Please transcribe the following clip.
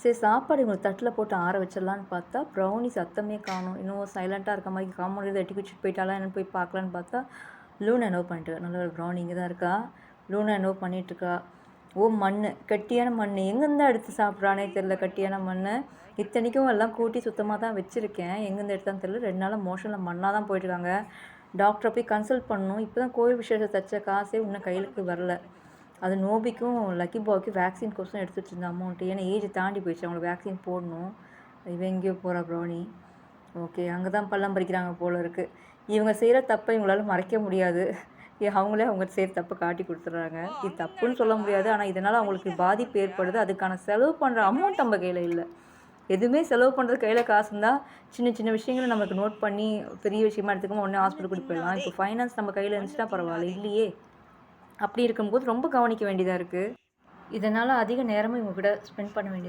சரி சாப்பாடு இவங்களுக்கு தட்டில் போட்டு ஆற வச்சிடலான்னு பார்த்தா ப்ரௌனி சத்தமே காணும். இன்னும் சைலண்ட்டாக இருக்க மாதிரி காமௌண்ட் எட்டி குச்சிட்டு போயிட்டாலாம் என்ன போய் பார்க்கலான்னு பார்த்தா லூனா என்னவோ பண்ணிட்டு நல்ல ஒரு ப்ரௌனி இங்கே தான் இருக்கா. லூனா என்னவோ பண்ணிகிட்ருக்கா ஓ மண் கட்டியான மண் எங்கேருந்து எடுத்து சாப்பிட்றானே தெரில கட்டியான மண் இத்தனைக்கும் எல்லாம் கூட்டி சுத்தமாக தான் வச்சுருக்கேன். எங்கேருந்து எடுத்தான்னு தெரில ரெண்டு நாளாக மோஷனில் மண்ணாக தான் போயிட்டுருக்காங்க டாக்டரை போய் கன்சல்ட் பண்ணணும். இப்போ தான் கோவில் விசேஷம் தச்ச காசே இன்னும் கையிலுக்கு வரல. அது நோபிக்கும் லக்கி பாய்க்கும் வேக்சின் கோர்ஸும் எடுத்துகிட்டு இருந்த அமௌண்ட்டு ஏன்னா ஏஜ் தாண்டி போயிடுச்சு. அவங்களுக்கு வேக்சின் போடணும். இவன் எங்கேயோ போகிறா ப்ரௌனி ஓகே அங்கே தான் பள்ளம் பறிக்கிறாங்க போல இருக்குது இவங்க செய்கிற தப்பை இவங்களால மறைக்க முடியாது. ஏ- அவங்களே அவங்க செய்கிற தப்பை காட்டி கொடுத்துட்றாங்க. இது தப்புன்னு சொல்ல முடியாது. ஆனால் இதனால் அவங்களுக்கு பாதிப்பு ஏற்படுது. அதுக்கான செலவு பண்ணுற அமௌண்ட் நம்ம கையில் இல்லை. எதுவுமே செலவு பண்ணுறது கையில் காசு இருந்தால் சின்ன சின்ன விஷயங்களை நமக்கு நோட் பண்ணி பெரிய விஷயமா எடுத்துக்கோமா உடனே ஹாஸ்பிட்டல் கூட்டிட்டு போயிடலாம். இப்போ ஃபைனான்ஸ் நம்ம கையில் இருந்துச்சுன்னா பரவாயில்ல. இல்லையே. அப்படி இருக்கும்போது ரொம்ப கவனிக்க வேண்டியதாக இருக்குது இதனால் அதிக நேரமும் இவங்க கூட ஸ்பெண்ட் பண்ண வேண்டியது